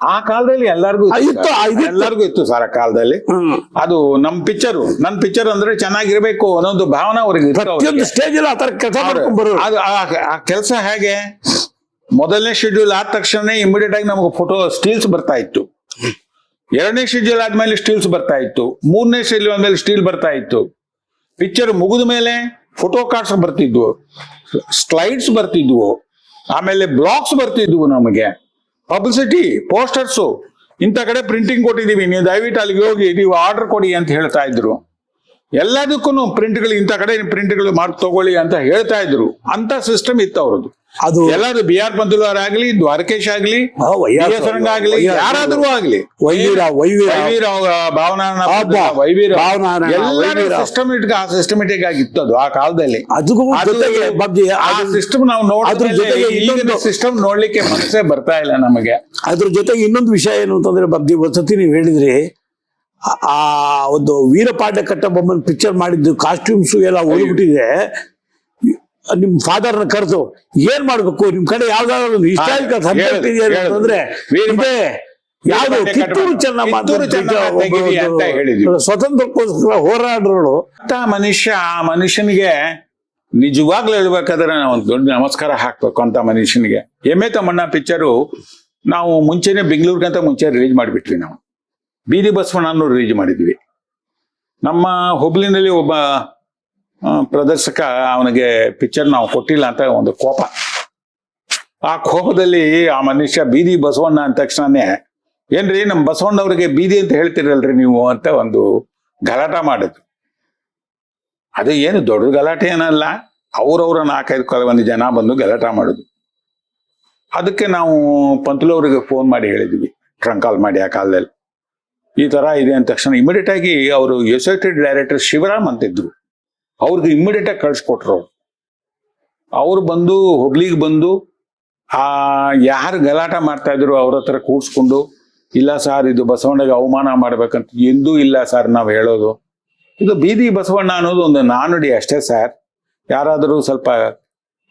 ಆ ಕಾಲದಲ್ಲಿ ಎಲ್ಲರಿಗೂ ಇತ್ತು, ಎಲ್ಲರಿಗೂ ಇತ್ತು ಸರ್ ಆ ಕಾಲದಲ್ಲಿ. ಅದು ನಮ್ ಪಿಕ್ಚರ್. ನನ್ ಪಿಕ್ಚರ್ ಅಂದ್ರೆ ಚೆನ್ನಾಗಿರ್ಬೇಕು ಅನ್ನೋದು ಭಾವನೆ ಅವ್ರಿಗೆ ಸ್ಟೇಜ್ ಅದು ಆ ಕೆಲಸ ಹೇಗೆ? ಮೊದಲನೇ ಶೆಡ್ಯೂಲ್ ಆದ ತಕ್ಷಣ ಇಮಿಡಿಯೇಟ್ ಆಗಿ ನಮಗೆ ಫೋಟೋ ಸ್ಟೀಲ್ಸ್ ಬರ್ತಾ ಇತ್ತು. ಎರಡನೇ ಶೆಡ್ಯೂಲ್ ಆದ್ಮೇಲೆ ಸ್ಟೀಲ್ಸ್ ಬರ್ತಾ ಇತ್ತು. ಮೂರನೇ ಶೆಡ್ಯೂಲ್ ಆದ್ಮೇಲೆ ಸ್ಟೀಲ್ ಬರ್ತಾ ಇತ್ತು. ಪಿಕ್ಚರ್ ಮುಗಿದ ಮೇಲೆ ಫೋಟೋ ಕಾರ್ಡ್ಸ್ ಬರ್ತಿದ್ವು. ಸ್ಲೈಡ್ಸ್ ಬರ್ತಿದ್ವು. ಆಮೇಲೆ ಬ್ಲಾಕ್ಸ್ ಬರ್ತಿದ್ವು ನಮಗೆ. ಪಬ್ಲಿಸಿಟಿ, ಪೋಸ್ಟರ್ಸು, ಇಂಥ ಕಡೆ ಪ್ರಿಂಟಿಂಗ್ ಕೊಟ್ಟಿದ್ದೀವಿ. ನೀವು ದಯವಿಟ್ಟು ಅಲ್ಲಿಗೆ ಹೋಗಿ, ನೀವು ಆರ್ಡರ್ ಕೊಡಿ ಅಂತ ಹೇಳ್ತಾ ಇದ್ರು. ಎಲ್ಲದಕ್ಕೂ ಪ್ರಿಂಟ್ಗಳು ಇಂಥ ಕಡೆ ಪ್ರಿಂಟ್ಗಳು ಮಾಡಿ ತಗೊಳ್ಳಿ ಅಂತ ಹೇಳ್ತಾ ಇದ್ರು. ಅಂತ ಸಿಸ್ಟಮ್ ಇತ್ತು ಅವ್ರದ್ದು. ಅದು ಎಲ್ಲಾರು ಬಿ ಆರ್ ಆಗ್ಲಿ ದ್ವಾರಕೇಶ್ ಆಗ್ಲಿ ಆಗ್ಲಿ ಯಾರಾದ್ರೂ ಆಗ್ಲಿ. ವೈವೀರ ಭಾವನಾ. ಸಿಸ್ಟಮೆಟಿಕ್ ಆ ಸಿಸ್ಟಮೆಟಿಕ್ ಆಗಿತ್ತು ಅದು ಆ ಕಾಲದಲ್ಲಿ. ಆ ಸಿಸ್ಟಮ್ ನಾವು ಅದ್ರ ಜೊತೆಗೆ ನೋಡಿದ್ರೆ ಸಿಸ್ಟಮ್ ನೋಡ್ಲಿಕ್ಕೆ ಮನಸ್ಸೇ ಬರ್ತಾ ಇಲ್ಲ ನಮಗೆ. ಅದ್ರ ಜೊತೆಗೆ ಇನ್ನೊಂದು ವಿಷಯ ಏನು ಅಂತಂದ್ರೆ ಬಗ್ಗೆ ವಸತಿ ನೀವು ಹೇಳಿದ್ರಿ ಆ- ಒಂದು ವೀರಪಾಂಡೆ ಕಟ್ಟಬೊಮ್ಮನ್ ಪಿಕ್ಚರ್ ಮಾಡಿದ್ದು ಕಾಸ್ಟ್ಯೂಮ್ಸ್ ಎಲ್ಲ ಉಳಿಬಿಟ್ಟಿದೆ. ನಿಮ್ ಫಾದರ್ನ ಕರೆದು ಏನ್ ಮಾಡ್ಬೇಕು? ನಿಮ್ ಕಡೆ ಯಾವ್ದಾದ್ರು ಹಿಸ್ಟಾರಿಕ ಹಿಸ್ಟಾರಿಕಲ್ ಸಬ್ಜೆಕ್ಟ್ ಇದೆ ಅಂತಂದ್ರೆ ಇದೆ. ಯಾವುದು ಕಿತ್ತೂರು. ಚೆನ್ನಮ್ಮ. ಸ್ವತಂತ್ರಕ್ಕೋಸ್ಕರ ಹೋರಾಡ್ರೋಳು. ಅಂತ ಮನುಷ್ಯ ಆ ಮನುಷ್ಯನಿಗೆ ನಿಜವಾಗ್ಲೂ ಹೇಳ್ಬೇಕಾದ್ರೆ ನಾವು ಒಂದು ದೊಡ್ಡ ನಮಸ್ಕಾರ ಹಾಕ್ಬೇಕು ಅಂತ ಮನುಷ್ಯನಿಗೆ. ಎಮ್ಮೆ ತಮ್ಮಣ್ಣ ಪಿಕ್ಚರು ನಾವು ಮುಂಚೆನೆ ಬೆಂಗಳೂರಿಗಂತ ಮುಂಚೆ ರಿಲೀಸ್ ಮಾಡಿಬಿಟ್ವಿ ನಾವು. ಬೀದಿ ಬಸವಣ್ಣನ್ನು ರಿಲೀಸ್ ಮಾಡಿದ್ವಿ. ನಮ್ಮ ಹುಬ್ಳಿನಲ್ಲಿ ಒಬ್ಬ ಪ್ರದರ್ಶಕ ಅವನಿಗೆ ಪಿಕ್ಚರ್ ನಾವು ಕೊಟ್ಟಿಲ್ಲ ಅಂತ ಒಂದು ಕೋಪ. ಆ ಕೋಪದಲ್ಲಿ ಆ ಮನುಷ್ಯ ಬೀದಿ ಬಸವಣ್ಣ ಅಂದ ತಕ್ಷಣನೇ, ಏನ್ರಿ ನಮ್ಮ ಬಸವಣ್ಣವ್ರಿಗೆ ಬೀದಿ ಅಂತ ಹೇಳ್ತಿರಲ್ರಿ ನೀವು ಅಂತ ಒಂದು ಗಲಾಟ ಮಾಡಿದ್ರು. ಅದು ಏನು ದೊಡ್ಡ ಗಲಾಟೆ ಏನಲ್ಲ, ಅವ್ರವ್ರ ನಾಲ್ಕೈದು ಕೆಲವೊಂದು ಜನ ಬಂದು ಗಲಾಟ ಮಾಡುದು ಅದಕ್ಕೆ ನಾವು ಪಂತುಲವ್ರಿಗೆ ಫೋನ್ ಮಾಡಿ ಹೇಳಿದ್ವಿ. ಟ್ರಂಕ್ ಕಾಲ್ ಮಾಡಿ ಆ ಕಾಲದಲ್ಲಿ. ಈ ತರ ಇದೆ ಅಂದ ತಕ್ಷಣ ಇಮಿಡಿಯೇಟ್ ಆಗಿ ಅವರು ಎಸೋಸಿಯೇಟೆಡ್ ಡೈರೆಕ್ಟರ್ ಶಿವರಾಮ್ ಅಂತಿದ್ರು. ಅವ್ರಿಗೆ ಇಮಿಡಿಯೇಟ್ ಆಗಿ ಕಳ್ಸಿಕೊಟ್ರು ಅವ್ರು. ಅವ್ರು ಬಂದು, ಹುಬ್ಳಿಗೆ ಬಂದು, ಆ, ಯಾರು ಗಲಾಟ ಮಾಡ್ತಾ ಇದ್ರು ಅವ್ರ ಹತ್ರ ಕೂಡ್ಸ್ಕೊಂಡು, ಇಲ್ಲ ಸರ್ ಇದು ಬಸವಣ್ಣಗೆ ಅವಮಾನ ಮಾಡ್ಬೇಕಂತ ಎಂದೂ ಇಲ್ಲ ಸರ್ ನಾವು ಹೇಳೋದು. ಇದು ಬೀದಿ ಬಸವಣ್ಣ ಅನ್ನೋದು ಒಂದು ನಾನುಡಿ ಅಷ್ಟೇ ಸರ್. ಯಾರಾದರೂ ಸ್ವಲ್ಪ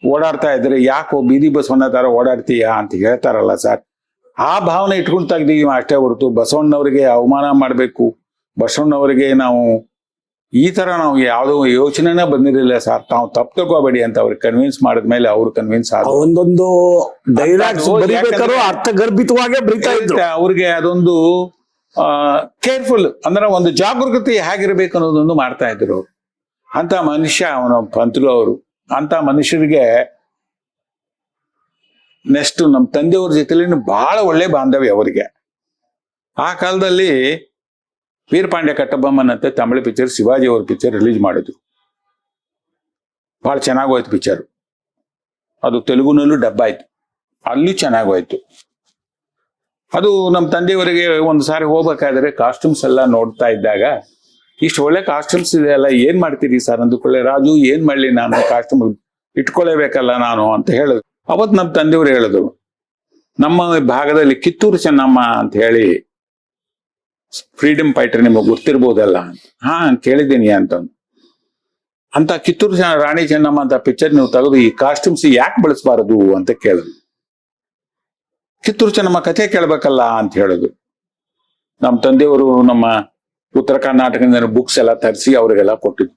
ಓಡಾಡ್ತಾ ಇದ್ರೆ ಯಾಕೋ ಬೀದಿ ಬಸವಣ್ಣ ತರ ಓಡಾಡ್ತೀಯಾ ಅಂತ ಹೇಳ್ತಾರಲ್ಲ ಸರ್. ಆ ಭಾವನೆ ಇಟ್ಕೊಂಡು ತೆಗ್ದೀವಿ ಅಷ್ಟೇ ಹೊರತು ಬಸವಣ್ಣವರಿಗೆ ಅವಮಾನ ಮಾಡಬೇಕು. ಬಸವಣ್ಣವರಿಗೆ ನಾವು ಈ ತರ ನಾವು ಯಾವುದೋ ಯೋಚನೆನೇ ಬಂದಿರಲಿಲ್ಲ ಸರ್. ತಾವು ತಪ್ಪು ತಗೋಬೇಡಿ ಅಂತ ಅವ್ರಿಗೆ ಕನ್ವಿನ್ಸ್ ಮಾಡಿದ್ಮೇಲೆ ಅವ್ರು ಕನ್ವಿನ್ಸ್ ಆದ್ರು. ಒಂದೊಂದು ಅರ್ಥಗರ್ಭಿತವಾಗೇ ಬರಿತಾ ಇದ್ರು. ಅವ್ರಿಗೆ ಅದೊಂದು ಕೇರ್ಫುಲ್ ಅಂದ್ರೆ ಒಂದು ಜಾಗೃತಿ ಹೇಗಿರ್ಬೇಕು ಅನ್ನೋದೊಂದು ಮಾಡ್ತಾ ಇದ್ರು. ಅಂತ ಮನುಷ್ಯ ಅವನ ಪಂತ್ರು ಅವರು. ಅಂತ ಮನುಷ್ಯರಿಗೆ ನೆಕ್ಸ್ಟ್ ನಮ್ಮ ತಂದೆಯವ್ರ ಜೊತೆಲಿ ಬಹಳ ಒಳ್ಳೆ ಬಾಂಧವ್ಯ ಅವರಿಗೆ. ಆ ಕಾಲದಲ್ಲಿ ವೀರಪಾಂಡ್ಯ ಕಟ್ಟಬೊಮ್ಮನ್ ಅಂತ ತಮಿಳು ಪಿಕ್ಚರ್ ಶಿವಾಜಿ ಅವ್ರ ಪಿಕ್ಚರ್ ರಿಲೀಸ್ ಮಾಡಿದ್ರು. ಬಹಳ ಚೆನ್ನಾಗೋಯ್ತು ಪಿಕ್ಚರ್. ಅದು ತೆಲುಗುನಲ್ಲೂ ಡಬ್ಬ ಆಯ್ತು. ಅಲ್ಲಿ ಚೆನ್ನಾಗೋಯ್ತು. ಅದು ನಮ್ಮ ತಂದೆಯವರಿಗೆ ಒಂದು ಸಾರಿ ಹೋಗ್ಬೇಕಾದ್ರೆ ಕಾಸ್ಟ್ಯೂಮ್ಸ್ ಎಲ್ಲ ನೋಡ್ತಾ ಇದ್ದಾಗ, ಇಷ್ಟು ಒಳ್ಳೆ ಕಾಸ್ಟ್ಯೂಮ್ಸ್ ಇದೆ ಅಲ್ಲ ಏನ್ ಮಾಡ್ತೀರಿ ಸರ್ ಅಂದುಕೊಳ್ಳೆ. ರಾಜು, ಏನ್ ಮಾಡ್ಲಿ ನಾನು ಕಾಸ್ಟ್ಯೂಮ್ ಇಟ್ಕೊಳ್ಳೇಬೇಕಲ್ಲ ನಾನು ಅಂತ ಹೇಳಿದ್ರು ಅವತ್ ನಮ್ಮ ತಂದೆಯವರು ಹೇಳಿದ್ರು, ನಮ್ಮ ಭಾಗದಲ್ಲಿ ಕಿತ್ತೂರು ಚೆನ್ನಮ್ಮ ಅಂತ ಹೇಳಿ ಫ್ರೀಡಮ್ ಫೈಟರ್ ನಿಮಗೆ ಗೊತ್ತಿರ್ಬೋದಲ್ಲ ಹಾ ಕೇಳಿದ್ದೀನಿ ಅಂತಂದು ಅಂತ ಕಿತ್ತೂರು ಚೆನ್ನ- ರಾಣಿ ಚೆನ್ನಮ್ಮ ಅಂತ ಪಿಕ್ಚರ್ ನೀವು ತೆಗೆದು ಈ ಕಾಸ್ಟ್ಯೂಮ್ಸ್ ಯಾಕೆ ಬಳಸಬಾರದು ಅಂತ ಕೇಳಿದ್ರು. ಕಿತ್ತೂರು ಚೆನ್ನಮ್ಮ ಕಥೆ ಕೇಳಬೇಕಲ್ಲ ಅಂತ ಹೇಳುದು ನಮ್ಮ ತಂದೆಯವರು ನಮ್ಮ ಉತ್ತರ ಕರ್ನಾಟಕದಿಂದ ಬುಕ್ಸ್ ಎಲ್ಲ ತರಿಸಿ ಅವರಿಗೆಲ್ಲ ಕೊಟ್ಟಿದ್ರು.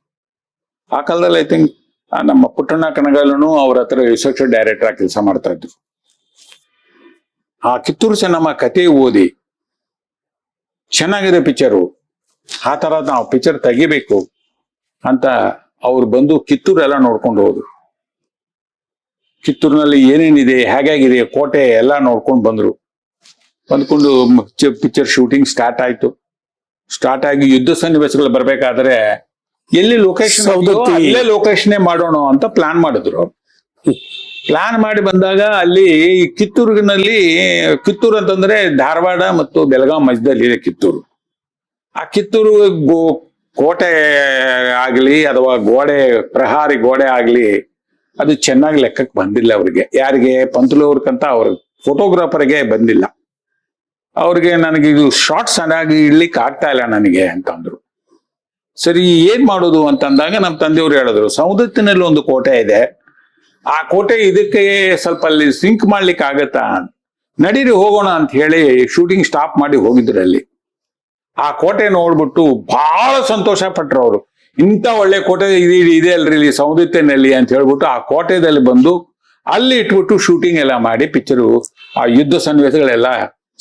ಆ ಕಾಲದಲ್ಲಿ ಐ ಥಿಂಕ್ ನಮ್ಮ ಪುಟ್ಟಣ್ಣ ಕಣಗಾಲನು ಅವ್ರ ಹತ್ರ ರಿಸರ್ಚ್ ಡೈರೆಕ್ಟರ್ ಆಗಿ ಕೆಲಸ ಮಾಡ್ತಾ ಇದ್ರು. ಆ ಕಿತ್ತೂರು ಚೆನ್ನಮ್ಮ ಕತೆ ಓದಿ ಚೆನ್ನಾಗಿದೆ ಪಿಕ್ಚರು ಆ ತರ ನಾವು ಪಿಕ್ಚರ್ ತೆಗಿಬೇಕು ಅಂತ ಅವ್ರು ಬಂದು ಕಿತ್ತೂರು ಎಲ್ಲ ನೋಡ್ಕೊಂಡು ಹೋದ್ರು. ಕಿತ್ತೂರಿನಲ್ಲಿ ಏನೇನಿದೆ, ಹೇಗಾಗಿದೆ, ಕೋಟೆ ಎಲ್ಲ ನೋಡ್ಕೊಂಡು ಬಂದ್ರು. ಬಂದ್ಕೊಂಡು ಪಿಕ್ಚರ್ ಶೂಟಿಂಗ್ ಸ್ಟಾರ್ಟ್ ಆಯ್ತು. ಸ್ಟಾರ್ಟ್ ಆಗಿ ಯುದ್ಧ ಸನ್ನಿವೇಶಗಳು ಬರ್ಬೇಕಾದ್ರೆ ಎಲ್ಲಿ ಲೊಕೇಶನ್. ಅಲ್ಲೇ ಲೊಕೇಶನ್ ಮಾಡೋಣ ಅಂತ ಪ್ಲಾನ್ ಮಾಡಿದ್ರು. ಪ್ಲಾನ್ ಮಾಡಿ ಬಂದಾಗ ಅಲ್ಲಿ ಈ ಕಿತ್ತೂರಿನಲ್ಲಿ ಕಿತ್ತೂರು ಅಂತಂದ್ರೆ ಧಾರವಾಡ ಮತ್ತು ಬೆಳಗಾಂ ಮಧ್ಯದಲ್ಲಿ ಇದೆ ಕಿತ್ತೂರು. ಆ ಕಿತ್ತೂರು ಗೋ- ಕೋಟೆ ಆಗ್ಲಿ ಅಥವಾ ಗೋಡೆ ಪ್ರಹಾರಿ ಗೋಡೆ ಆಗ್ಲಿ ಅದು ಚೆನ್ನಾಗಿ ಲೆಕ್ಕಕ್ಕೆ ಬಂದಿಲ್ಲ ಅವ್ರಿಗೆ. ಯಾರಿಗೆ? ಪಂತುಲವ್ರಿಗಂತ ಅವ್ರ ಫೋಟೋಗ್ರಾಫರ್ಗೆ ಬಂದಿಲ್ಲ. ಅವ್ರಿಗೆ ನನಗೆ ಇದು ಶಾರ್ಟ್ ಚೆನ್ನಾಗಿ ಇಡ್ಲಿಕ್ಕೆ ಆಗ್ತಾ ಇಲ್ಲ ನನಗೆ ಅಂತಂದ್ರು. ಸರಿ ಏನ್ ಮಾಡೋದು ಅಂತಂದಾಗ ನಮ್ಮ ತಂದೆಯವರು ಹೇಳಿದ್ರು ಸೌದತ್ತಿನಲ್ಲಿ ಒಂದು ಕೋಟೆ ಇದೆ. ಆ ಕೋಟೆ ಇದಕ್ಕೆ ಸ್ವಲ್ಪ ಅಲ್ಲಿ ಸಿಂಕ್ ಮಾಡ್ಲಿಕ್ಕೆ ಆಗತ್ತಾ? ನಡೀರಿ ಹೋಗೋಣ ಅಂತ ಹೇಳಿ ಶೂಟಿಂಗ್ ಸ್ಟಾಪ್ ಮಾಡಿ ಹೋಗಿದ್ರು ಅಲ್ಲಿ. ಆ ಕೋಟೆ ನೋಡ್ಬಿಟ್ಟು ಬಹಳ ಸಂತೋಷ ಪಟ್ರು ಅವರು. ಇಂಥ ಒಳ್ಳೆ ಕೋಟೆ ಇದೆ ಇದೆ ಅಲ್ರಿ ಇಲ್ಲಿ ಸೌಂದತ್ಯನಲ್ಲಿ ಅಂತ ಹೇಳ್ಬಿಟ್ಟು ಆ ಕೋಟೆದಲ್ಲಿ ಬಂದು ಅಲ್ಲಿ ಇಟ್ಬಿಟ್ಟು ಶೂಟಿಂಗ್ ಎಲ್ಲ ಮಾಡಿ ಪಿಕ್ಚರು ಆ ಯುದ್ಧ ಸನ್ನಿವೇಶಗಳೆಲ್ಲ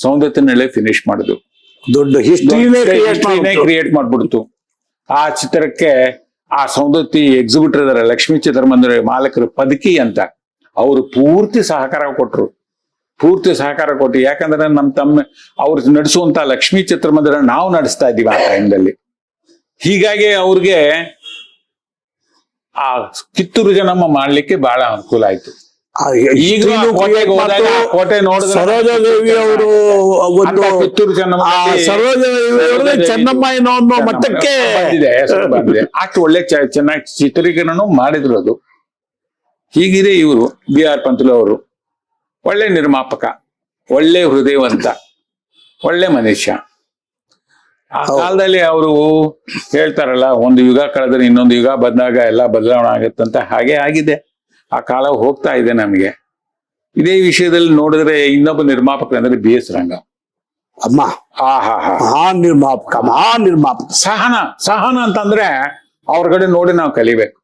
ಸೌಂದತ್ತಿನಲ್ಲೇ ಫಿನಿಶ್ ಮಾಡುದು ದೊಡ್ಡ ಹಿಸ್ಟ್ರಿನೇ ಕ್ರಿಯೇಟ್ ಮಾಡ್ಬಿಡ್ತು. ಆ ಚಿತ್ರಕ್ಕೆ ಆ ಸೌಂದತಿ ಎಕ್ಸಿಬಿಟರ್ ಇದಾರೆ, ಲಕ್ಷ್ಮೀ ಚಿತ್ರಮಂದಿರ ಮಾಲಕರು ಪದಕಿ ಅಂತ. ಅವರು ಪೂರ್ತಿ ಸಹಕಾರ ಕೊಟ್ರು. ಪೂರ್ತಿ ಸಹಕಾರ ಕೊಟ್ಟು ಯಾಕಂದ್ರೆ ನಮ್ಮ ತಮ್ಮ, ಅವ್ರು ನಡೆಸುವಂತ ಲಕ್ಷ್ಮೀ ಚಿತ್ರಮಂದಿರ ನಾವು ನಡೆಸ್ತಾ ಇದ್ದೀವಿ ಆ ಟೈಮ್ದಲ್ಲಿ ಹೀಗಾಗಿ ಅವ್ರಿಗೆ ಆ ಕಿತ್ತೂರು ಜನಮ್ಮ ಮಾಡ್ಲಿಕ್ಕೆ ಬಹಳ ಅನುಕೂಲ ಆಯ್ತು. ಸರೋಜಾದೇವಿ ಅವರು ಒಂದು ಸರೋಜಾದೇವಿ ಅವರೇ ಚೆನ್ನಮ್ಮ ಏನೋ ಅನ್ನೋ ಮಟ್ಟಕ್ಕೆ ಅಷ್ಟು ಒಳ್ಳೆ ಚೆನ್ನಾಗಿ ಚಿತ್ರೀಕರಣ ಮಾಡಿದ್ರು ಅದು. ಹೀಗಿದೆ ಇವರು ಬಿ ಆರ್ ಪಂತಲು ಅವರು ಒಳ್ಳೆ ನಿರ್ಮಾಪಕ ಒಳ್ಳೆ ಹೃದಯವಂತ ಒಳ್ಳೆ ಮನುಷ್ಯ. ಆ ಕಾಲದಲ್ಲಿ ಅವರು ಹೇಳ್ತಾರಲ್ಲ ಒಂದು ಯುಗ ಕಳೆದ್ರೆ ಇನ್ನೊಂದು ಯುಗ ಬಂದಾಗ ಎಲ್ಲ ಬದಲಾವಣೆ ಆಗುತ್ತಂತ ಹಾಗೆ ಆಗಿದೆ. ಆ ಕಾಲ ಹೋಗ್ತಾ ಇದೆ ನಮಗೆ. ಇದೇ ವಿಷಯದಲ್ಲಿ ನೋಡಿದ್ರೆ ಇನ್ನೊಬ್ಬ ನಿರ್ಮಾಪಕ ಅಂದ್ರೆ ಬಿ ಎಸ್ ರಂಗ. ಅಮ್ಮ. ಆ ಹಾ ಹಾ. ಮಹಾನ್ ನಿರ್ಮಾಪಕ ಮಹಾನ್ ನಿರ್ಮಾಪಕ ಸಹನ ಸಹನ ಅಂತಂದ್ರೆ ಅವ್ರ ಕಡೆ ನೋಡಿ ನಾವು ಕಲಿಬೇಕು.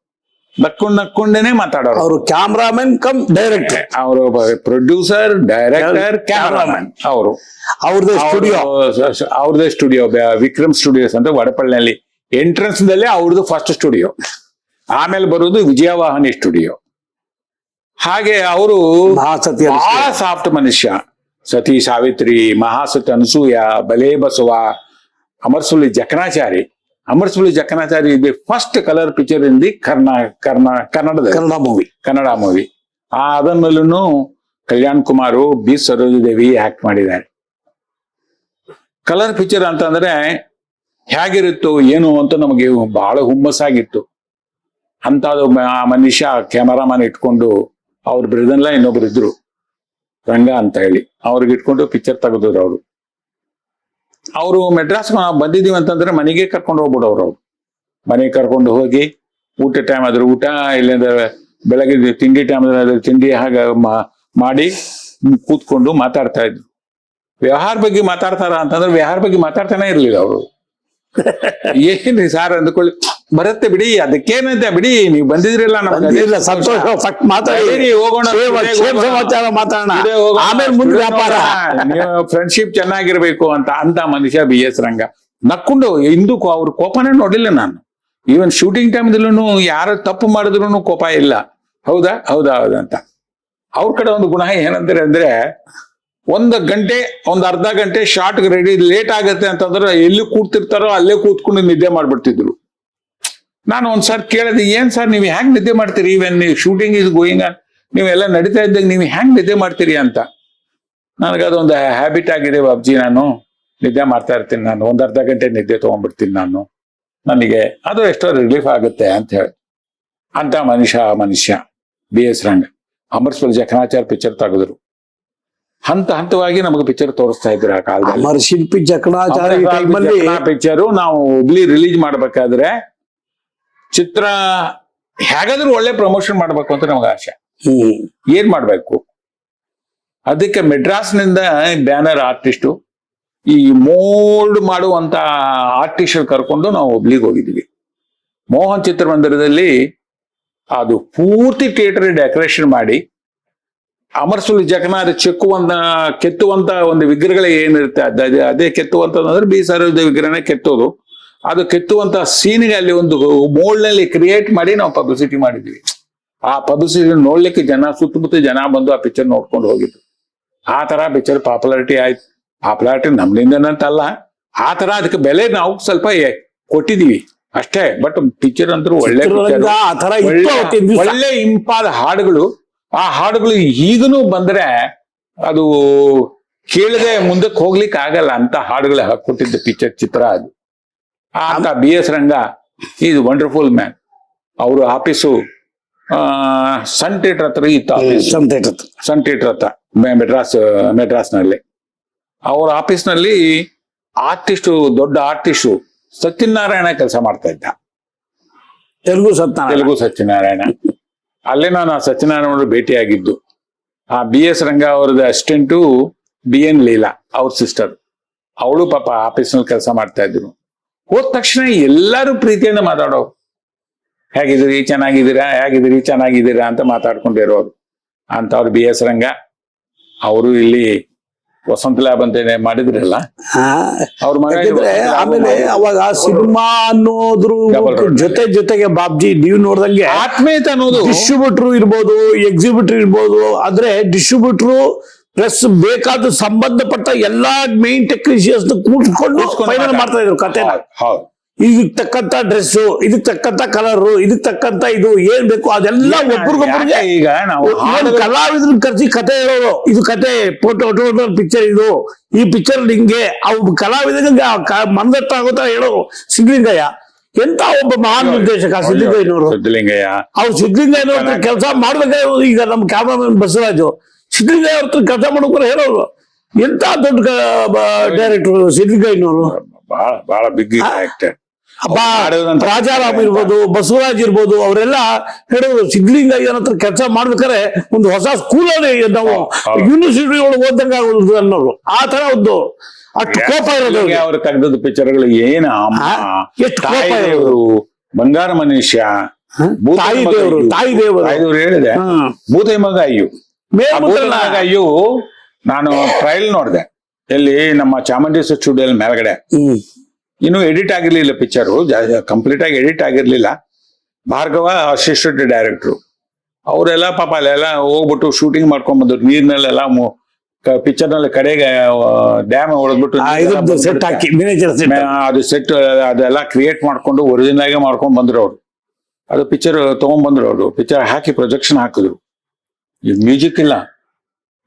ನಕ್ಕೊಂಡ್ ನಕ್ಕೊಂಡೇನೆ ಮಾತಾಡೋರು. ಅವರು ಕ್ಯಾಮ್ರಾಮನ್ ಕಮ್ ಡೈರೆಕ್ಟರ್. ಅವರು ಪ್ರೊಡ್ಯೂಸರ್ ಡೈರೆಕ್ಟರ್ ಕ್ಯಾಮರಾಮನ್ ಅವರು. ಅವ್ರದೇ ಸ್ಟುಡಿಯೋ ಅವ್ರದೇ ಸ್ಟುಡಿಯೋ ವಿಕ್ರಮ್ ಸ್ಟುಡಿಯೋಸ್ ಅಂತ ವಡಪಳ್ಳಿನಲ್ಲಿ ಎಂಟ್ರೆನ್ಸ್ ದಲ್ಲೇ ಅವ್ರದ್ದು ಫಸ್ಟ್ ಸ್ಟುಡಿಯೋ ಆಮೇಲೆ ಬರೋದು ವಿಜಯವಾಹಿನಿ ಸ್ಟುಡಿಯೋ ಹಾಗೆ ಅವರು ಬಹಳ ಸಾಫ್ಟ್ ಮನುಷ್ಯ. ಸತಿ ಸಾವಿತ್ರಿ ಮಹಾಸತಿ ಅನಸೂಯ ಬಲೆ ಬಸವ ಅಮರ್ಸುಲಿ ಜಕನಾಚಾರಿ. ಅಮರ್ಸುಲಿ ಜಕನಾಚಾರಿ ಇದೆ first colour picture in the ಕರ್ನಾ ಕರ್ನಾ ಕನ್ನಡದ ಕನ್ನಡ ಮೂವಿ ಕನ್ನಡ ಮೂವಿ ಆ ಅದನ್ನಲ್ಲೂ ಕಲ್ಯಾಣ್ ಕುಮಾರ್ ಬಿ ಸರೋಜದೇವಿ ಆಕ್ಟ್ ಮಾಡಿದ್ದಾರೆ. ಕಲರ್ ಪಿಕ್ಚರ್ ಅಂತಂದ್ರೆ ಹೇಗಿರುತ್ತೋ ಏನು ಅಂತ ನಮಗೆ ಬಹಳ ಹುಮ್ಮಸ್ಸಾಗಿತ್ತು. ಅಂತ ಆ ಮನುಷ್ಯ ಕ್ಯಾಮರಾಮನ್ ಇಟ್ಕೊಂಡು ಅವ್ರ ಬ್ರದನ್ಲ ಇನ್ನೊಬ್ರು ಇದ್ರು. ರಂಗ ಅಂತ ಹೇಳಿ. ಅವ್ರಿಗೆ ಇಟ್ಕೊಂಡು ಪಿಕ್ಚರ್ ತೆಗೆದ್ರು ಅವರು. ಅವರು ಮೆಡ್ರಾಸ್ ನಾವು ಬಂದಿದೀವಿ ಅಂತಂದ್ರೆ ಮನೆಗೆ ಕರ್ಕೊಂಡು ಹೋಗ್ಬಿಡೋರು ಅವ್ರು. ಮನೆಗೆ ಕರ್ಕೊಂಡು ಹೋಗಿ ಊಟ ಟೈಮ್ ಆದ್ರೆ ಊಟ ಇಲ್ಲಿಂದ ಬೆಳಗ್ಗೆ ತಿಂಡಿ ಟೈಮ್ ಆದ್ರೆ ತಿಂಡಿ ಹಾಗೆ ಮಾಡಿ ಕೂತ್ಕೊಂಡು ಮಾತಾಡ್ತಾ ಇದ್ರು. ವ್ಯವಹಾರ ಬಗ್ಗೆ ಮಾತಾಡ್ತಾರ ಅಂತಂದ್ರೆ ವ್ಯವಹಾರ ಬಗ್ಗೆ ಮಾತಾಡ್ತಾನೆ ಇರ್ಲಿಲ್ಲ ಅವರು. ಏನ್ರಿ ಸಾರ್ ಅಂದ್ಕೊಳ್ಳಿ. ಬರುತ್ತೆ ಬಿಡಿ ಅದಕ್ಕೇನಂತೆ ಬಿಡಿ ನೀವು ಬಂದಿದ್ರಲ್ಲ ನಮ್ಗೆ ಸಂತೋಷ. ಫಟ್ ಮಾತಾಡಿ. ಹೋಗೋಣ. ಸಮಾಚಾರ ಮಾತಾಡೋಣ. ಆಮೇಲೆ ಮುಂದೆ ವ್ಯಾಪಾರ. ಫ್ರೆಂಡ್ಶಿಪ್ ಚೆನ್ನಾಗಿರ್ಬೇಕು ಅಂತ ಅಂತ ಮನುಷ್ಯ ಬಿ. ಎಸ್. ರಂಗ. ನಕ್ಕೊಂಡು ಇಂದು ಅವ್ರ ಕೋಪನೇ ನೋಡಿಲ್ಲ ನಾನು. ಈವನ್ ಶೂಟಿಂಗ್ ಟೈಮ್ದಲ್ಲೂ ಯಾರು ತಪ್ಪು ಮಾಡಿದ್ರು ಕೋಪ ಇಲ್ಲ. ಹೌದಾ? ಹೌದಾ? ಹೌದಾ ಅಂತ. ಅವ್ರ ಕಡೆ ಒಂದು ಗುಣ ಏನಂದ್ರೆ ಅಂದ್ರೆ ಒಂದು ಗಂಟೆ ಒಂದ್ ಅರ್ಧ ಗಂಟೆ ಶಾರ್ಟ್ ರೆಡಿ ಲೇಟ್ ಆಗತ್ತೆ ಅಂತಂದ್ರೆ ಎಲ್ಲಿ ಕೂಡ್ತಿರ್ತಾರೋ ಅಲ್ಲೇ ಕೂತ್ಕೊಂಡು ನಿದ್ದೆ ಮಾಡ್ಬಿಡ್ತಿದ್ರು. ನಾನು ಒಂದ್ಸಾರಿ ಕೇಳಿದೆ ಏನ್ ಸರ್ ನೀವು ಹ್ಯಾಂಗ್ ನಿದ್ದೆ ಮಾಡ್ತೀರಿ? ಇವೆನ್ ನೀವು ಶೂಟಿಂಗ್ ಇಸ್ ಗೋಯಿಂಗ್ ನೀವೆಲ್ಲ ನಡೀತಾ ಇದ್ದಾಗ ನೀವು ಹ್ಯಾಂಗ್ ನಿದ್ದೆ ಮಾಡ್ತೀರಿ ಅಂತ. ನನಗದೊಂದು ಹ್ಯಾಬಿಟ್ ಆಗಿದೆ ಬಾಬ್ಜಿ ನಾನು ನಿದ್ದೆ ಮಾಡ್ತಾ ಇರ್ತೀನಿ ನಾನು. ಒಂದ್ ಅರ್ಧ ಗಂಟೆ ನಿದ್ದೆ ತಗೊಂಡ್ಬಿಡ್ತೀನಿ ನಾನು. ನನಗೆ ಅದು ಎಷ್ಟೋ ರಿಲೀಫ್ ಆಗುತ್ತೆ ಅಂತ ಹೇಳಿ. ಅಂತ ಮನುಷ್ಯ ಮನುಷ್ಯ ಬಿ ಎಸ್ ರಂಗ ಅಮರ್ಸ್ವಲ್ ಜಕಣಾಚಾರ್ ಪಿಕ್ಚರ್ ತೆಗೆದ್ರು. ಹಂತ ಹಂತವಾಗಿ ನಮಗೆ ಪಿಕ್ಚರ್ ತೋರಿಸ್ತಾ ಇದ್ರು ಆ ಕಾಲದಲ್ಲಿ. ಶಿಲ್ಪಿ ಜಕಣಾಚಾರ ಪಿಕ್ಚರು ನಾವು ಹುಬ್ಳಿ ರಿಲೀಸ್ ಮಾಡ್ಬೇಕಾದ್ರೆ ಚಿತ್ರ ಹೇಗಾದ್ರೂ ಒಳ್ಳೆ ಪ್ರಮೋಷನ್ ಮಾಡ್ಬೇಕು ಅಂತ ನಮ್ಗೆ ಆಸೆ. ಏನ್ ಮಾಡ್ಬೇಕು? ಅದಕ್ಕೆ ಮೆಡ್ರಾಸ್ನಿಂದ ಬ್ಯಾನರ್ ಆರ್ಟಿಸ್ಟು ಈ ಮೋಲ್ಡ್ ಮಾಡುವಂತ ಆರ್ಟಿಸ್ಟ್ ಕರ್ಕೊಂಡು ನಾವು ಹುಬ್ಳಿಗೆ ಹೋಗಿದ್ವಿ. ಮೋಹನ್ ಚಿತ್ರಮಂದಿರದಲ್ಲಿ ಅದು ಪೂರ್ತಿ ಥಿಯೇಟರ್ ಡೆಕೋರೇಷನ್ ಮಾಡಿ ಅಮರ್ಸುಲ್ ಜಗನ್ನಾಥ ಚೆಕ್ಕುವಂತ ಕೆತ್ತುವಂತ ಒಂದು ವಿಗ್ರಹಗಳು ಏನಿರುತ್ತೆ ಅದ್- ಅದೇ ಅದೇ ಕೆತ್ತುವಂತಂದ್ರೆ ಬಿ. ಸರೋಜ ವಿಗ್ರಹನೇ ಕೆತ್ತೋದು. ಅದು ಕೆತ್ತುವಂತ ಸೀನ್ಗೆ ಅಲ್ಲಿ ಒಂದು ಮೋಲ್ನಲ್ಲಿ ನಲ್ಲಿ ಕ್ರಿಯೇಟ್ ಮಾಡಿ ನಾವು ಪಬ್ಲಿಸಿಟಿ ಮಾಡಿದ್ವಿ. ಆ ಪಬ್ಲಿಸಿಟಿ ನೋಡ್ಲಿಕ್ಕೆ ಜನ ಸುತ್ತಮುತ್ತ ಜನ ಬಂದು ಆ ಪಿಕ್ಚರ್ ನೋಡ್ಕೊಂಡು ಹೋಗಿದ್ರು. ಆ ತರ ಪಿಕ್ಚರ್ ಪಾಪ್ಯುಲಾರಿಟಿ ಆಯ್ತು. ಪಾಪ್ಯುಲಾರಿಟಿ ನಮ್ದಿಂದನಂತಲ್ಲ ಆ ತರ ಅದಕ್ಕೆ ಬೆಲೆ ನಾವು ಸ್ವಲ್ಪ ಕೊಟ್ಟಿದೀವಿ. ಅಷ್ಟೇ ಬಟ್ ಪಿಕ್ಚರ್ ಅಂತೂ ಒಳ್ಳೆ ಒಳ್ಳೆ ಇಂಪಾದ ಹಾಡುಗಳು. ಆ ಹಾಡುಗಳು ಈಗನೂ ಬಂದ್ರೆ ಅದು ಕೇಳದೆ ಮುಂದಕ್ಕೆ ಹೋಗ್ಲಿಕ್ಕೆ ಆಗಲ್ಲ ಅಂತ ಹಾಡುಗಳು ಕೊಟ್ಟಿದ್ದ ಪಿಕ್ಚರ್ ಚಿತ್ರ ಅದು. ಅಂತ B S Ranga is wonderful man. ಅವರು ಆಫೀಸು ಆ ಸನ್ ಥಿಯೇಟರ್ ಹತ್ರ ಇತ್ತು office. Sun Theatre. Sun Theatre ಹತ್ರ ಮೆಡ್ರಾಸ್ ಮೆಡ್ರಾಸ್ ಮೆಡ್ರಾಸ್ನಲ್ಲಿ ಅವ್ರ ಆಫೀಸ್ನಲ್ಲಿ ಆರ್ಟಿಸ್ಟು ದೊಡ್ಡ ಆರ್ಟಿಸ್ಟು ಸತ್ಯನಾರಾಯಣ ಕೆಲಸ ಮಾಡ್ತಾ ಇದ್ದ. ತೆಲುಗು ಸತ್ಯ ತೆಲುಗು ಸತ್ಯನಾರಾಯಣ. ಅಲ್ಲೇ ನಾನು ಆ ಸತ್ಯನಾರಾಯಣ ಭೇಟಿಯಾಗಿದ್ದು. ಆ ಬಿ ಎಸ್ ರಂಗ ಅವರದ ಅಸಿಸ್ಟೆಂಟು ಬಿ ಎನ್ ಲೀಲಾ ಅವ್ರ ಸಿಸ್ಟರ್. ಅವಳು ಪಾಪ ಆಫೀಸ್ನಲ್ಲಿ ಕೆಲಸ ಮಾಡ್ತಾ ಇದ್ರು. ಹೋದ ತಕ್ಷಣ ಎಲ್ಲರೂ ಪ್ರೀತಿಯಿಂದ ಮಾತಾಡೋರು. ಹೇಗಿದ್ದೀರಿ? ಚೆನ್ನಾಗಿದ್ದೀರಾ? ಹೇಗಿದ್ದೀರಿ? ಚೆನ್ನಾಗಿದ್ದೀರಾ ಅಂತ ಮಾತಾಡ್ಕೊಂಡಿರೋರು. ಅಂತವ್ರು ಬಿ ಎಸ್ ರಂಗ. ಅವರು ಇಲ್ಲಿ ವಸಂತ ಲ್ಯಾಬ್ ಅಂತ ಮಾಡಿದ್ರಲ್ಲ? ಅವ್ರು ಆಮೇಲೆ ಅವಾಗ ಸಿನಿಮಾ ಅನ್ನೋದ್ರು ಜೊತೆ ಜೊತೆಗೆ ಬಾಬ್ಜಿ ನೀವು ನೋಡ್ದಂಗೆ ಆತ್ಮೀಯತೆ ಅನ್ನೋದು. ಡಿಸ್ಟ್ರಿಬ್ಯೂಟರ್ ಇರ್ಬೋದು ಎಕ್ಸಿಬಿಟರ್ ಇರ್ಬೋದು ಆದ್ರೆ ಡಿಸ್ಟ್ರಿಬ್ಯೂಟರ್ ಪ್ಲಸ್ ಬೇಕಾದ ಸಂಬಂಧಪಟ್ಟ ಎಲ್ಲಾ ಮೇನ್ ಟೆಕ್ನಿಷಿಯನ್ಸ್ ಕೂತ್ಕೊಂಡು ಫೈನಲ್ ಮಾಡ್ತಾ ಇದ್ರು ಕತೆ ಇದಕ್ ತಕ್ಕಂತ ಡ್ರೆಸ್ ಇದಕ್ ತಕ್ಕಂತ ಕಲರ್ ಇದಕ್ ತಕ್ಕಂತ ಇದು ಏನ್ ಬೇಕು ಅದೆಲ್ಲ ಒಬ್ರಿಗೊಬ್ರಿಗೆ ಈಗ ನಾವು ಕಲಾವಿದ್ರನ್ನ ಕರ್ಸಿ ಕತೆ ಹೇಳೋರು ಇದು ಕತೆ ಫೋಟೋ ಪಿಕ್ಚರ್ ಇದು. ಈ ಪಿಕ್ಚರ್ ಹಿಂಗೆ ಅವ್ ಕಲಾವಿದರಿಗೆ ಮನದಟ್ಟ ಆಗುತ್ತಾ ಹೇಳೋರು ಸಿದ್ಧಲಿಂಗಯ್ಯ. ಎಂತ ಒಬ್ಬ ಮಹಾನ್ ನಿರ್ದೇಶಕ ಸಿದ್ಧಲಿಂಗಯ್ಯನವರು? ಸಿದ್ಧಲಿಂಗಯ್ಯ. ಅವ್ರು ಸಿದ್ಧಲಿಂಗಯ್ಯನವ್ರ ಕೆಲಸ ಮಾಡ್ಬೇಕಾದ್ರೆ ಈಗ ನಮ್ ಕ್ಯಾಮ್ರಾಮನ್ ಬಸವರಾಜು ಸಿದ್ಲಿಂಗಯ್ಯ ಅವ್ರ ಕಥೆ ಮಾಡ್ಕೊಂಡು ಹೇಳೋರು. ಎಂತ ದೊಡ್ಡ ಡೈರೆಕ್ಟರ್ ಸಿದ್ಲಿಂಗಯ್ಯನವರು ಬಹಳ ಬಹಳ ಬಿಗ್ ಆಕ್ಟರ್ ರಾಜಾರಾಮ್ ಇರ್ಬೋದು ಬಸವರಾಜ್ ಇರ್ಬೋದು ಅವರೆಲ್ಲ ಹೇಳೋದು ಸಿದ್ಲಿಂಗಯ್ಯನ ಹತ್ರ ಕೆಲಸ ಮಾಡ್ಬೇಕಾರೆ ಒಂದು ಹೊಸ ಸ್ಕೂಲ್ ನಾವು. ಯೂನಿವರ್ಸಿಟಿ ಒಳಗೆ ಓದಂಗ ಆಗೋದು ಅನ್ನೋರು. ಆ ತರ ಒಂದು ಅಷ್ಟು ಕೋಪ ಇರೋದು ಅವ್ರು ತೆಗೆದದ್ದು ಪಿಕ್ಚರ್ಗಳು ಏನ ಎಷ್ಟು ಕೋಪ ಇರೋದು. ಬಂಗಾರ ಮನುಷ್ಯ ತಾಯಿ ದೇವರು ತಾಯಿ ದೇವರು. ಹೇಳಿದೆ ಭೂತೈ ಮಗ ಅಯ್ಯು. ಮೇಲ್ಮುದ್ರಣ ಅಯ್ಯು ನಾನು ಟ್ರಯಲ್ ನೋಡಿದೆ. ಎಲ್ಲಿ ನಮ್ಮ ಚಾಮುಂಡೇಶ್ವರ ಸ್ಟುಡಿಯೋಲ್ ಮೇಲ್ಗಡೆ. ಇನ್ನು ಎಡಿಟ್ ಆಗಿರ್ಲಿಲ್ಲ ಪಿಕ್ಚರ್ ಕಂಪ್ಲೀಟ್ ಆಗಿ ಎಡಿಟ್ ಆಗಿರ್ಲಿಲ್ಲ. ಭಾರ್ಗವ ಅಸಿಸ್ಟೆಂಟ್ ಡೈರೆಕ್ಟ್ರು ಅವರೆಲ್ಲ ಪಾಪ ಅಲ್ಲೆಲ್ಲ ಹೋಗ್ಬಿಟ್ಟು ಶೂಟಿಂಗ್ ಮಾಡ್ಕೊಂಡ್ ಬಂದ್ರು. ನೀರ್ನಲ್ಲೆಲ್ಲ ಪಿಕ್ಚರ್ನಲ್ಲಿ ಕಡೆಗೆ ಡ್ಯಾಮ್ ಹೊಡೆದ್ಬಿಟ್ಟು ಸೆಟ್ ಹಾಕಿ ಅದು ಸೆಟ್ ಅದೆಲ್ಲ ಕ್ರಿಯೇಟ್ ಮಾಡ್ಕೊಂಡು ಒರಿಜಿನಲ್ ಆಗಿ ಮಾಡ್ಕೊಂಡ್ ಬಂದ್ರು ಅವ್ರು. ಅದು ಪಿಕ್ಚರ್ ತಗೊಂಡ್ ಬಂದ್ರು ಅವರು. ಪಿಕ್ಚರ್ ಹಾಕಿ ಪ್ರೊಜೆಕ್ಷನ್ ಹಾಕಿದ್ರು. ಈಗ ಮ್ಯೂಸಿಕ್ ಇಲ್ಲ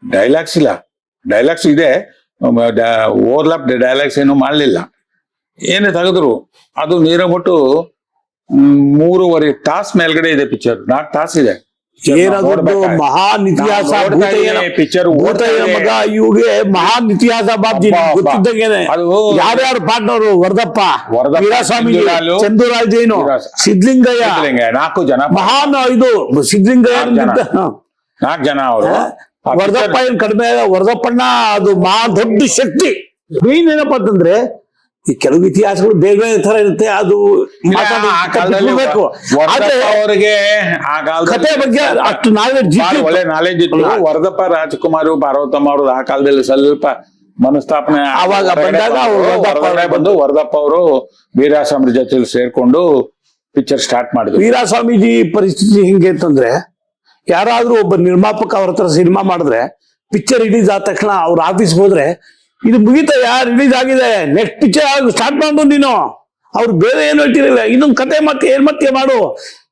ಡೈಲಾಗ್ಸ್ ಇಲ್ಲ. ಡೈಲಾಗ್ಸ್ ಇದೆ ಓವರ್ಲಾಪ್ ಡೈಲಾಗ್ಸ್ ಏನು ಮಾಡಲಿಲ್ಲ. ಏನೇ ತೆಗೆದ್ರು ಅದು ನೀರಾಗ್ಬಿಟ್ಟು ಮುಟ್ಟು ಮೂರುವರೆ ತಾಸ್ ಮೇಲ್ಗಡೆ ಇದೆ ಪಿಕ್ಚರ್ ನಾಲ್ಕು ತಾಸ್ ಇದೆ. ಮಹಾನ್ ಇತಿಹಾಸ ಪಿಕ್ಚರ್ ಮಗ ಮಹಾನ್ ಇತಿಹಾಸ ಬಾಬ್ಜಿ. ಗೊತ್ತಿದ್ದಂಗೆನೆ. ಯಾರ್ಯಾರು ಪಾಟ್ನವರು ವರದಪ್ಪ ವೀರಸ್ವಾಮಿ ಚಂದುರಾಜ್ ಜೈನು ಸಿದ್ಲಿಂಗಯ್ಯ ಸಿದ್ಧಲಿಂಗಯ್ಯ, ನಾಲ್ಕು ಜನ ಮಹಾನ್ ಇದು ಸಿದ್ಲಿಂಗಯ್ಯ ನಾಲ್ಕು ಜನ. ಅವರು ವರದಪ್ಪ ಏನ್ ಕಡಿಮೆ ವರದಪ್ಪಣ್ಣ ಅದು ಮಾ ದೊಡ್ಡ ಶಕ್ತಿ ಮೇನ್ ಏನಪ್ಪಾ ಅಂತಂದ್ರೆ ಈ ಕೆಲವು ಇತಿಹಾಸಗಳು ಬೇರೆ ಬೇರೆ ತರ ಇರುತ್ತೆ ಅದು ಮಾತಾಡಿ ಆ ಕಾಲದಲ್ಲಿ ಬಿಟ್ಬಿಡ್ಬೇಕು. ಆದ್ರೆ ವರದಪ್ಪ ಅವರಿಗೆ ಆ ಕಾಲದಲ್ಲಿ ಕತೆ ಬಗ್ಗೆ ಅಷ್ಟು ನಾಲೆಡ್ಜ್ ಬಹಳ ಒಳ್ಳೆ ನಾಲೆಜ್ ಇತ್ತು ಅಲ್ಲ. ವರದಪ್ಪ ರಾಜಕುಮಾರ್ ಪಾರ್ವತಮ್ಮ ಅವರು ಆ ಕಾಲದಲ್ಲಿ ಸ್ವಲ್ಪ ಮನಸ್ತಾಪನೆ ಆವಾಗ ಹೊರಗಡೆ ಬಂದಾಗ ಬಂದ್ರು. ಅವ್ರು ವರದಪ್ಪ ಹೊರಗಡೆ ಬಂದು ವರದಪ್ಪ ಅವರು ವೀರಾಸ್ವಾಮಿ ಜೊತೆಲಿ ಸೇರ್ಕೊಂಡು ಪಿಕ್ಚರ್ ಸ್ಟಾರ್ಟ್ ಮಾಡಿದ್ರು ವೀರಾಸ್ವಾಮೀಜಿ ಪರಿಸ್ಥಿತಿ ಹೆಂಗೆ ಅಂತಂದ್ರೆ ಯಾರಾದ್ರೂ ಒಬ್ಬ ನಿರ್ಮಾಪಕ ಅವ್ರ ಹತ್ರ ಸಿನಿಮಾ ಮಾಡಿದ್ರೆ ಪಿಕ್ಚರ್ ರಿಲೀಸ್ ಆದ ತಕ್ಷಣ ಅವ್ರ ಆಫೀಸ್ ಹೋದ್ರೆ ಇದು ಮುಗಿತಯ್ಯ ರಿಲೀಸ್ ಆಗಿದೆ? ನೆಕ್ಸ್ಟ್ ಪಿಕ್ಚರ್ ಸ್ಟಾರ್ಟ್ ಮಾಡ್ಬೋದು ನೀನು? ಅವ್ರು ಬೇರೆ ಏನು ಹೇಳ್ತಿರಲಿಲ್ಲ. ಇನ್ನೊಂದು ಕತೆ ಮತ್ತೆ ಏನ್ ಮತ್ತೆ ಮಾಡು.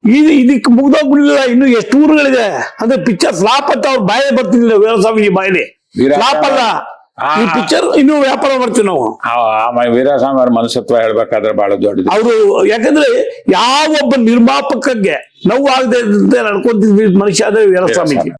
ಇದು ಇದಕ್ಕೆ ಮುಗ್ದೋಗ್ಬಿಡ್ಲಿಲ್ಲ ಇನ್ನು ಎಷ್ಟು ಊರುಗಳಿದೆ? ಅಂದ್ರೆ ಪಿಕ್ಚರ್ ಸ್ಲಾಪ್ ಅಂತ ಅವ್ರ ಬಾಯೇ ಬರ್ತಿರ್ಲಿಲ್ಲ ವೀರಸ್ವಾಮಿ ಬಾಯಲ್ಲಿ. ಸ್ಲಾಪ್ ಫ್ಲಾಪ್ ಅಲ್ಲ. ಈ ಪಿಕ್ಚರ್ ಇನ್ನು ವ್ಯಾಪಾರ ಮಾಡ್ತೀವಿ ನಾವು. ಆ ವೀರಾಸ್ವಾಮಿ ಅವ್ರ ಮನಸತ್ವ ಹೇಳ್ಬೇಕಾದ್ರೆ ಬಹಳ ದೊಡ್ಡದು. ಅವರು ಯಾಕಂದ್ರೆ ಯಾವೊಬ್ಬ ನಿರ್ಮಾಪಕಗೆ ನೋವು ಆಗದೆ ನಡ್ಕೊಂತಿದ್ವಿ ಮನುಷ್ಯ ಅದೇ ವೀರಸ್ವಾಮೀಜಿ